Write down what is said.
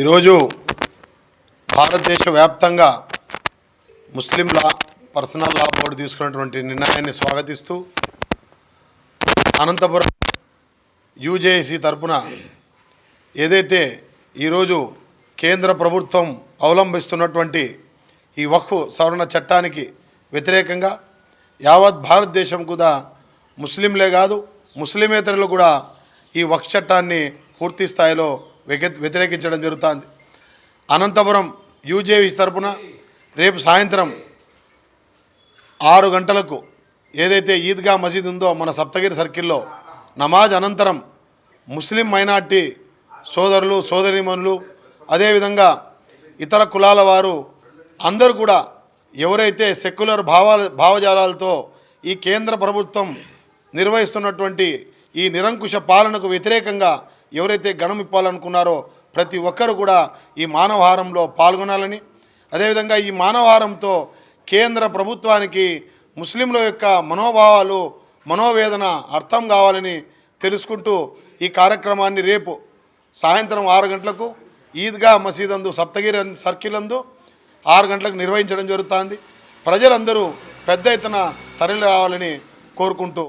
ఈరోజు భారతదేశ వ్యాప్తంగా ముస్లిం లా పర్సనల్ లా బోర్డు తీసుకున్నటువంటి నిర్ణయాన్ని స్వాగతిస్తూ అనంతపురం యూజేసి తరపున ఏదైతే ఈరోజు కేంద్ర ప్రభుత్వం అవలంబిస్తున్నటువంటి ఈ వక్ఫ్ సవరణ చట్టానికి వ్యతిరేకంగా యావత్ భారతదేశం కూడా ముస్లింలే కాదు ముస్లిమేతరులు కూడా ఈ వక్ఫ్ చట్టాన్ని పూర్తి స్థాయిలో వ్యతిరేకించడం జరుగుతుంది. అనంతపురం యూజేవి తరపున రేపు సాయంత్రం ఆరు గంటలకు ఏదైతే ఈద్గా మసీద్ ఉందో మన సప్తగిరి సర్కిల్లో నమాజ్ అనంతరం ముస్లిం మైనార్టీ సోదరులు సోదరిమనులు అదేవిధంగా ఇతర కులాల వారు అందరూ కూడా ఎవరైతే సెక్యులర్ భావాల భావజాలాలతో ఈ కేంద్ర ప్రభుత్వం నిర్వహిస్తున్నటువంటి ఈ నిరంకుశ పాలనకు వ్యతిరేకంగా ఎవరైతే గణం ఇప్పాలనుకున్నారో ప్రతి ఒక్కరు కూడా ఈ మానవహారంలో పాల్గొనాలని అదేవిధంగా ఈ మానవహారంతో కేంద్ర ప్రభుత్వానికి ముస్లింల యొక్క మనోభావాలు మనోవేదన అర్థం కావాలని తెలుసుకుంటూ ఈ కార్యక్రమాన్ని రేపు సాయంత్రం ఆరు గంటలకు ఈద్గా మసీద్ అందు సప్తగిరి సర్కిల్ అందు ఆరు గంటలకు నిర్వహించడం జరుగుతుంది. ప్రజలందరూ పెద్ద ఎత్తున తరలి రావాలని కోరుకుంటూ